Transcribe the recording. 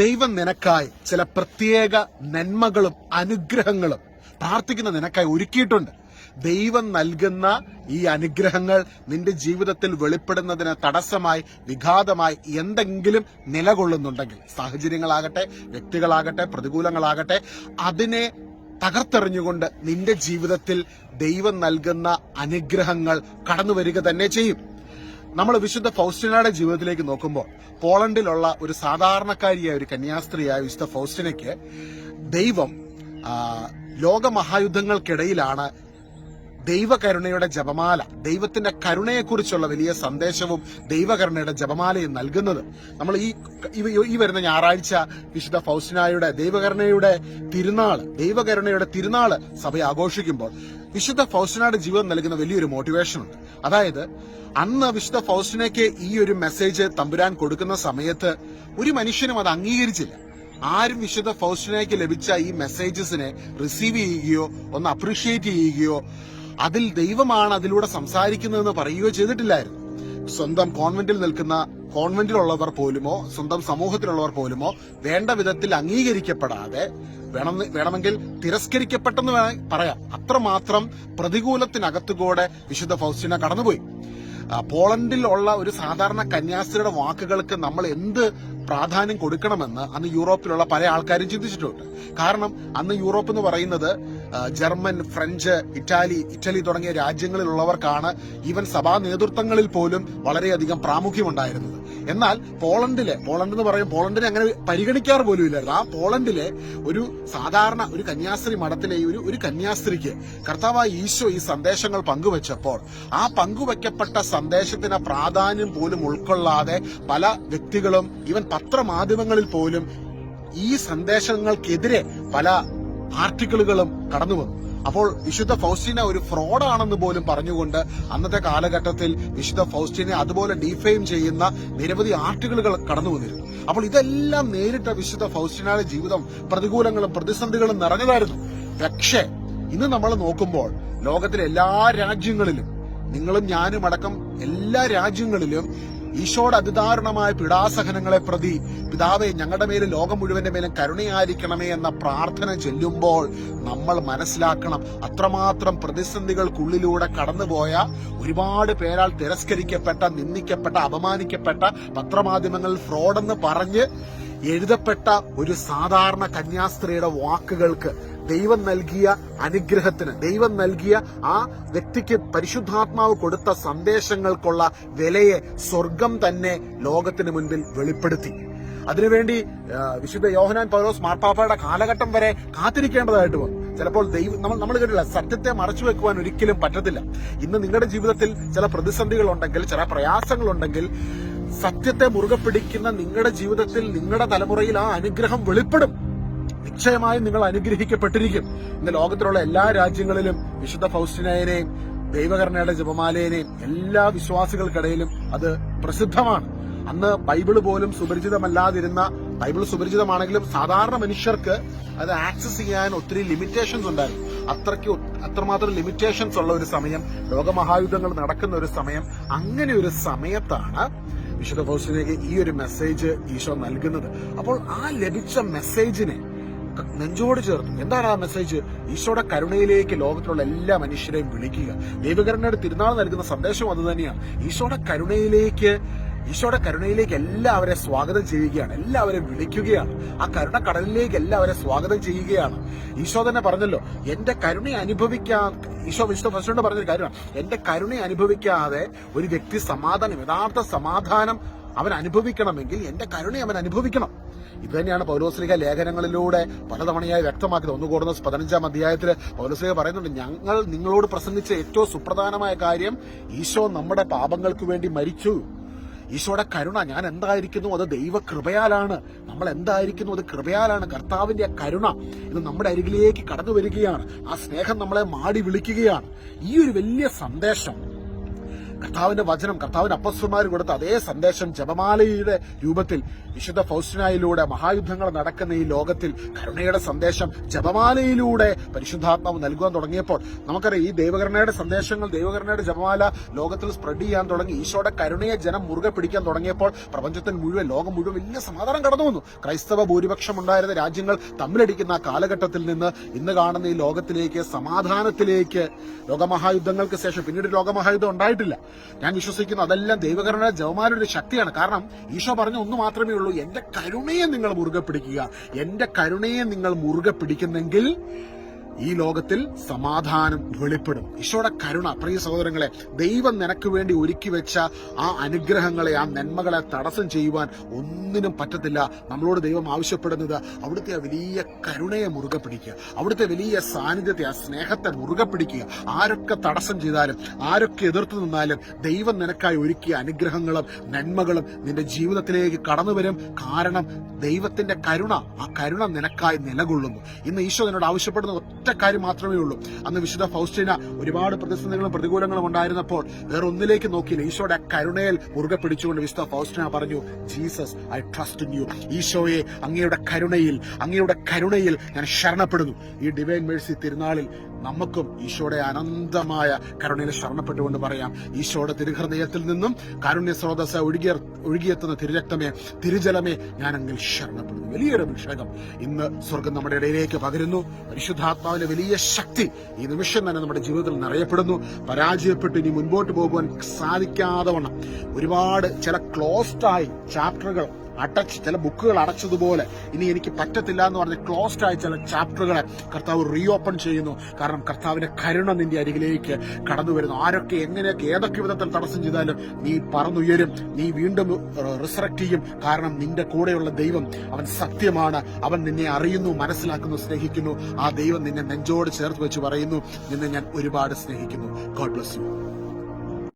ദൈവം നിനക്കായി ചില പ്രത്യേക നന്മകളും അനുഗ്രഹങ്ങളും പ്രാർത്ഥിക്കുന്ന നിനക്കായി ഒരുക്കിയിട്ടുണ്ട്. ദൈവം നൽകുന്ന ഈ അനുഗ്രഹങ്ങൾ നിന്റെ ജീവിതത്തിൽ വെളിപ്പെടുന്നതിന് തടസ്സമായി വിഘാതമായി എന്തെങ്കിലും നിലകൊള്ളുന്നുണ്ടെങ്കിൽ സാഹചര്യങ്ങളാകട്ടെ വ്യക്തികളാകട്ടെ പ്രതികൂലങ്ങളാകട്ടെ അതിനെ തകർത്തെറിഞ്ഞുകൊണ്ട് നിന്റെ ജീവിതത്തിൽ ദൈവം നൽകുന്ന അനുഗ്രഹങ്ങൾ കടന്നു വരിക തന്നെ ചെയ്യും. നമ്മൾ വിശുദ്ധ ഫൗസ്റ്റിനയുടെ ജീവിതത്തിലേക്ക് നോക്കുമ്പോൾ പോളണ്ടിലുള്ള ഒരു സാധാരണക്കാരിയായ ഒരു കന്യാസ്ത്രീയായ വിശുദ്ധ ഫൗസ്റ്റിനയ്ക്ക് ദൈവം ലോകമഹായുദ്ധങ്ങൾക്കിടയിലാണ് ദൈവകരുണയുടെ ജപമാല ദൈവത്തിന്റെ കരുണയെക്കുറിച്ചുള്ള വലിയ സന്ദേശവും ദൈവകരുണയുടെ ജപമാലയും നൽകുന്നത്. നമ്മൾ ഈ ഈ- വരുന്ന ഞായറാഴ്ച വിശുദ്ധ ഫൗസ്റ്റിനായുടെ ദൈവകരുണയുടെ തിരുനാൾ ദൈവകരുണയുടെ തിരുനാൾ സഭ ആഘോഷിക്കുമ്പോൾ വിശുദ്ധ ഫൗസ്റ്റിനയുടെ ജീവിതം നൽകുന്ന വലിയൊരു മോട്ടിവേഷൻ ഉണ്ട്. അതായത് അന്ന് വിശുദ്ധ ഫൗസ്റ്റിനയ്ക്ക് ഈ ഒരു മെസ്സേജ് തമ്പുരാൻ കൊടുക്കുന്ന സമയത്ത് ഒരു മനുഷ്യനും അത് അംഗീകരിച്ചില്ല. ആരും വിശുദ്ധ ഫൗസ്റ്റിനയ്ക്ക് ലഭിച്ച ഈ മെസ്സേജസിനെ റിസീവ് ചെയ്യുകയോ ഒന്ന് അപ്രീഷിയേറ്റ് ചെയ്യുകയോ അതിൽ ദൈവമാണ് അതിലൂടെ സംസാരിക്കുന്നതെന്ന് പറയുകയോ ചെയ്തിട്ടില്ലായിരുന്നു. സ്വന്തം കോൺവെന്റിൽ നിൽക്കുന്ന കോൺവെന്റിലുള്ളവർ പോലുമോ സ്വന്തം സമൂഹത്തിലുള്ളവർ പോലുമോ വേണ്ട വിധത്തിൽ അംഗീകരിക്കപ്പെടാതെ വേണം വേണമെങ്കിൽ തിരസ്കരിക്കപ്പെട്ടെന്ന് പറയാം. അത്രമാത്രം പ്രതികൂലത്തിനകത്തുകൂടെ വിശുദ്ധ ഫൗസ്റ്റിന കടന്നുപോയി. പോളണ്ടിലുള്ള ഒരു സാധാരണ കന്യാസ്ത്രീയുടെ വാക്കുകൾക്ക് നമ്മൾ എന്ത് പ്രാധാന്യം കൊടുക്കണമെന്ന് അന്ന് യൂറോപ്പിലുള്ള പല ആൾക്കാരും ചിന്തിച്ചിട്ടുണ്ട്. കാരണം അന്ന് യൂറോപ്പ് എന്ന് പറയുന്നത് ജർമ്മൻ ഫ്രഞ്ച് ഇറ്റാലി ഇറ്റലി തുടങ്ങിയ രാജ്യങ്ങളിലുള്ളവർക്കാണ് ഈവൻ സഭാ നേതൃത്വങ്ങളിൽ പോലും വളരെയധികം പ്രാമുഖ്യമുണ്ടായിരുന്നത്. എന്നാൽ പോളണ്ടിലെ പോളണ്ട് എന്ന് പറയും പോളണ്ടിനെ അങ്ങനെ പരിഗണിക്കാറ് പോലും ഇല്ലായിരുന്നു. ആ പോളണ്ടിലെ ഒരു സാധാരണ ഒരു കന്യാസ്ത്രീ മഠത്തിലെ ഒരു ഒരു കന്യാസ്ത്രീക്ക് കർത്താവായ ഈശോ ഈ സന്ദേശങ്ങൾ പങ്കുവച്ചപ്പോൾ ആ പങ്കുവയ്ക്കപ്പെട്ട സന്ദേശത്തിന് പ്രാധാന്യം പോലും ഉൾക്കൊള്ളാതെ പല വ്യക്തികളും ഈവൻ പത്രമാധ്യമങ്ങളിൽ പോലും ഈ സന്ദേശങ്ങൾക്കെതിരെ പല ആർട്ടിക്കിളുകളും കടന്നു വന്നു. അപ്പോൾ വിശുദ്ധ ഫൗസ്റ്റീന ഒരു ഫ്രോഡാണെന്ന് പോലും പറഞ്ഞുകൊണ്ട് അന്നത്തെ കാലഘട്ടത്തിൽ വിശുദ്ധ ഫൗസ്റ്റീനെ അതുപോലെ ഡീഫെയിം ചെയ്യുന്ന നിരവധി ആർട്ടിക്കിളുകൾ കടന്നു വന്നിരുന്നു. അപ്പോൾ ഇതെല്ലാം നേരിട്ട വിശുദ്ധ ഫൗസ്റ്റീനയുടെ ജീവിതം പ്രതികൂലങ്ങളും പ്രതിസന്ധികളും നിറഞ്ഞതായിരുന്നു. പക്ഷേ ഇന്ന് നമ്മൾ നോക്കുമ്പോൾ ലോകത്തിലെ എല്ലാ രാജ്യങ്ങളിലും നിങ്ങളും ഞാനും അടക്കം എല്ലാ രാജ്യങ്ങളിലും ഈശോയുടെ അതിദാരുണമായ പീഡാസഹനങ്ങളെ പ്രതി പിതാവെ ഞങ്ങളുടെ മേലും ലോകം മുഴുവന്റെ മേലും കരുണയായിരിക്കണമേ എന്ന പ്രാർത്ഥന ചെല്ലുമ്പോൾ നമ്മൾ മനസ്സിലാക്കണം. അത്രമാത്രം പ്രതിസന്ധികൾക്കുള്ളിലൂടെ കടന്നുപോയ ഒരുപാട് പേരാൽ തിരസ്കരിക്കപ്പെട്ട നിന്ദിക്കപ്പെട്ട അപമാനിക്കപ്പെട്ട പത്രമാധ്യമങ്ങളിൽ ഫ്രോഡെന്ന് പറഞ്ഞ് എഴുതപ്പെട്ട ഒരു സാധാരണ കന്യാസ്ത്രീയുടെ വാക്കുകൾക്ക് ദൈവം നൽകിയ അനുഗ്രഹത്തിന് ദൈവം നൽകിയ ആ വ്യക്തിക്ക് പരിശുദ്ധാത്മാവ് കൊടുത്ത സന്ദേശങ്ങൾക്കുള്ള വിലയെ സ്വർഗം തന്നെ ലോകത്തിന് മുൻപിൽ വെളിപ്പെടുത്തി. അതിനുവേണ്ടി വിശുദ്ധ യോഹനാൻ പൗലോസ് മാർപ്പാപ്പയുടെ കാലഘട്ടം വരെ കാത്തിരിക്കേണ്ടതായിട്ട് വന്നു. ചിലപ്പോൾ ദൈവം നമ്മൾ നമ്മൾ കേട്ടില്ല സത്യത്തെ മറച്ചു വെക്കുവാൻ ഒരിക്കലും പറ്റത്തില്ല. ഇന്ന് നിങ്ങളുടെ ജീവിതത്തിൽ ചില പ്രതിസന്ധികൾ ഉണ്ടെങ്കിൽ ചില പ്രയാസങ്ങൾ ഉണ്ടെങ്കിൽ സത്യത്തെ മുറുകെ പിടിക്കുന്ന നിങ്ങളുടെ ജീവിതത്തിൽ നിങ്ങളുടെ തലമുറയിൽ ആ അനുഗ്രഹം വെളിപ്പെടും. നിശ്ചയമായും നിങ്ങൾ അനുഗ്രഹിക്കപ്പെട്ടിരിക്കും. ഇന്ന് ലോകത്തിലുള്ള എല്ലാ രാജ്യങ്ങളിലും വിശുദ്ധ ഫൗസ്റ്റിനേനെയും ദൈവകരണയുടെ ജപമാലയെയും എല്ലാ വിശ്വാസികൾക്കിടയിലും അത് പ്രസിദ്ധമാണ്. അന്ന് ബൈബിൾ പോലും സുപരിചിതമല്ലാതിരുന്ന ബൈബിൾ സുപരിചിതമാണെങ്കിലും സാധാരണ മനുഷ്യർക്ക് അത് ആക്സസ് ചെയ്യാൻ ഒത്തിരി ലിമിറ്റേഷൻസ് ഉണ്ടായിരുന്നു. അത്രയ്ക്ക് അത്രമാത്രം ലിമിറ്റേഷൻസ് ഉള്ള ഒരു സമയം ലോകമഹായുദ്ധങ്ങൾ നടക്കുന്ന ഒരു സമയം അങ്ങനെ ഒരു സമയത്താണ് വിശുദ്ധ ഫൗസ്റ്റിനേക്ക് ഈ ഒരു മെസ്സേജ് ഈശോ നൽകുന്നത്. അപ്പോൾ ആ ലഭിച്ച മെസ്സേജിനെ നെഞ്ചോട് ചേർത്തു എന്താണ് ആ മെസ്സേജ് ഈശോയുടെ കരുണയിലേക്ക് ലോകത്തിലുള്ള എല്ലാ മനുഷ്യരെയും വിളിക്കുക. ദൈവകരണയുടെ തിരുനാൾ നൽകുന്ന സന്ദേശം അത് തന്നെയാണ് ഈശോയുടെ കരുണയിലേക്ക് ഈശോയുടെ കരുണയിലേക്ക് എല്ലാവരെ സ്വാഗതം ചെയ്യുകയാണ്. എല്ലാവരെയും വിളിക്കുകയാണ്. ആ കരുണ കടലിലേക്ക് എല്ലാവരെ സ്വാഗതം ചെയ്യുകയാണ്. ഈശോ തന്നെ പറഞ്ഞല്ലോ എന്റെ കരുണ അനുഭവിക്കാൻ ഈശോ വിശുദ്ധ ഫസ്റ്റോട് പറഞ്ഞൊരു കാര്യമാണ്. എന്റെ കരുണ അനുഭവിക്കാതെ ഒരു വ്യക്തി സമാധാനം യഥാർത്ഥ സമാധാനം അവൻ അനുഭവിക്കണമെങ്കിൽ എന്റെ കരുണ അവൻ അനുഭവിക്കണം. ഇത് തന്നെയാണ് പൗലോസ്ലിക ലേഖനങ്ങളിലൂടെ പലതവണയായി വ്യക്തമാക്കിയത്. ഒന്ന് കൂടുന്ന പതിനഞ്ചാം അധ്യായത്തിൽ പൗലോസ്ലിക പറയുന്നുണ്ട് ഞങ്ങൾ നിങ്ങളോട് പ്രസംഗിച്ച ഏറ്റവും സുപ്രധാനമായ കാര്യം ഈശോ നമ്മുടെ പാപങ്ങൾക്ക് വേണ്ടി മരിച്ചു. ഈശോയുടെ കരുണ ഞാൻ എന്തായിരിക്കുന്നു? അത് ദൈവ കൃപയാലാണ് നമ്മൾ എന്തായിരിക്കുന്നു? അത് കൃപയാലാണ്. കർത്താവിന്റെ കരുണ ഇത് നമ്മുടെ അരികിലേക്ക് കടന്നു വരികയാണ്. ആ സ്നേഹം നമ്മളെ മാടി വിളിക്കുകയാണ്. ഈ ഒരു വലിയ സന്ദേശം കർത്താവിന്റെ വചനം കർത്താവിന്റെ അപ്പസ്വന്മാർ കൊടുത്ത അതേ സന്ദേശം ജപമാലയുടെ രൂപത്തിൽ വിശുദ്ധ ഫൗസ്റ്റിനായിലൂടെ മഹായുദ്ധങ്ങൾ നടക്കുന്ന ഈ ലോകത്തിൽ കരുണയുടെ സന്ദേശം ജപമാലയിലൂടെ പരിശുദ്ധാത്മാവ് നൽകുവാൻ തുടങ്ങിയപ്പോൾ നമുക്കറിയാം ഈ ദൈവകരുണയുടെ സന്ദേശങ്ങൾ ദൈവകരുണയുടെ ജപമാല ലോകത്തിൽ സ്പ്രെഡ് ചെയ്യാൻ തുടങ്ങി ഈശോയുടെ കരുണയെ ജനം മുറുകെ പിടിക്കാൻ തുടങ്ങിയപ്പോൾ പ്രപഞ്ചത്തിന് മുഴുവൻ ലോകം മുഴുവൻ വലിയ സമാധാനം കടന്നു വന്നു. ക്രൈസ്തവ ഭൂരിപക്ഷം ഉണ്ടായിരുന്ന രാജ്യങ്ങൾ തമ്മിലടിക്കുന്ന ആ കാലഘട്ടത്തിൽ നിന്ന് ഇന്ന് കാണുന്ന ഈ ലോകത്തിലേക്ക് സമാധാനത്തിലേക്ക് ലോകമഹായുദ്ധങ്ങൾക്ക് ശേഷം പിന്നീട് ലോകമഹായുദ്ധം ഉണ്ടായിട്ടില്ല. ഞാൻ വിശ്വസിക്കുന്നു അതെല്ലാം ദൈവകരണ ജവമാരുടെ ശക്തിയാണ്. കാരണം ഈശോ പറഞ്ഞ ഒന്ന് മാത്രമേ ഉള്ളൂ. എന്റെ കരുണയെ നിങ്ങൾ മുറുകെ പിടിക്കുക എന്റെ കരുണയെ നിങ്ങൾ മുറുകെ പിടിക്കുന്നെങ്കിൽ ഈ ലോകത്തിൽ സമാധാനം വെളിപ്പെടും. ഈശോയുടെ കരുണ പ്രിയ സഹോദരങ്ങളെ ദൈവം നിനക്ക് വേണ്ടി ഒരുക്കി വെച്ച ആ അനുഗ്രഹങ്ങളെ ആ നന്മകളെ തടസ്സം ചെയ്യുവാൻ ഒന്നിനും പറ്റത്തില്ല. നമ്മളോട് ദൈവം ആവശ്യപ്പെടുന്നത് അവിടുത്തെ വലിയ കരുണയെ മുറുകെ പിടിക്കുക. അവിടുത്തെ വലിയ സാന്നിധ്യത്തെ ആ സ്നേഹത്തെ മുറുകെ പിടിക്കുക. ആരൊക്കെ തടസ്സം ചെയ്താലും ആരൊക്കെ എതിർത്ത് നിന്നാലും ദൈവം നിനക്കായി ഒരുക്കിയ അനുഗ്രഹങ്ങളും നന്മകളും നിന്റെ ജീവിതത്തിലേക്ക് കടന്നു വരും. കാരണം ദൈവത്തിന്റെ കരുണ ആ കരുണ നിനക്കായി നിലകൊള്ളുന്നു. ഇന്ന് ഈശോ നിന്നോട് ആവശ്യപ്പെടുന്ന ഒറ്റ കാര്യം മാത്രമേ ഉള്ളൂ. അന്ന് വിശുദ്ധ ഫൗസ്റ്റിന ഒരുപാട് പ്രതിസന്ധികളും പ്രതികൂലങ്ങളും ഉണ്ടായിരുന്നപ്പോൾ വേറെ ഒന്നിലേക്ക് നോക്കിയില്ല. ഈശോയുടെ കരുണയിൽ മുറുകെ പിടിച്ചുകൊണ്ട് വിശുദ്ധ ഫൗസ്റ്റിന പറഞ്ഞു Jesus I trust in you ഈശോയെ അങ്ങയുടെ കരുണയിൽ അങ്ങയുടെ കരുണയിൽ ഞാൻ ശരണപ്പെടുന്നു. ഈ ഡിവൈൻ മേഴ്സി തിരുനാളിൽ നമുക്കും ഈശോയുടെ അനന്തമായ കരുണയിൽ ശരണപ്പെട്ടുകൊണ്ട് പറയാം. ഈശോയുടെ തിരുഹൃദയത്തിൽ നിന്നും കാരുണ്യ സ്രോതസ് ഒഴുകിയ ഒഴുകിയെത്തുന്ന തിരുരക്തമേ തിരുജലമേ ഞാൻ ശരണപ്പെടുന്നു. വലിയൊരു അഭിഷേകം ഇന്ന് സ്വർഗം നമ്മുടെ ഇടയിലേക്ക് പകരുന്നു. പരിശുദ്ധാത്മാവിന്റെ വലിയ ശക്തി ഈ നിമിഷം തന്നെ നമ്മുടെ ജീവിതത്തിൽ നിറയപ്പെടുന്നു. പരാജയപ്പെട്ട് ഇനി മുൻപോട്ട് പോകുവാൻ സാധിക്കാതെ വണ്ണം. ഒരുപാട് ചില ക്ലോസ്ഡ് ആയി ചാപ്റ്ററുകൾ അടച്ച് ചില ബുക്കുകൾ അടച്ചതുപോലെ ഇനി എനിക്ക് പറ്റത്തില്ല എന്ന് പറഞ്ഞ് ക്ലോസ്ഡ് ആയ ചില ചാപ്റ്ററുകളെ കർത്താവ് റീ ഓപ്പൺ ചെയ്യുന്നു. കാരണം കർത്താവിന്റെ കരുണ നിന്റെ അരികിലേക്ക് കടന്നു വരുന്നു. ആരൊക്കെ എങ്ങനെയൊക്കെ ഏതൊക്കെ വിധത്തിൽ തടസ്സം ചെയ്താലും നീ പറന്നുയരും. നീ വീണ്ടും റിസറക്ട് ചെയ്യും. കാരണം നിന്റെ കൂടെയുള്ള ദൈവം അവൻ സത്യമാണ്. അവൻ നിന്നെ അറിയുന്നു മനസ്സിലാക്കുന്നു സ്നേഹിക്കുന്നു. ആ ദൈവം നിന്നെ നെഞ്ചോട് ചേർത്ത് വെച്ച് പറയുന്നു. നിന്നെ ഞാൻ ഒരുപാട് സ്നേഹിക്കുന്നു. God bless you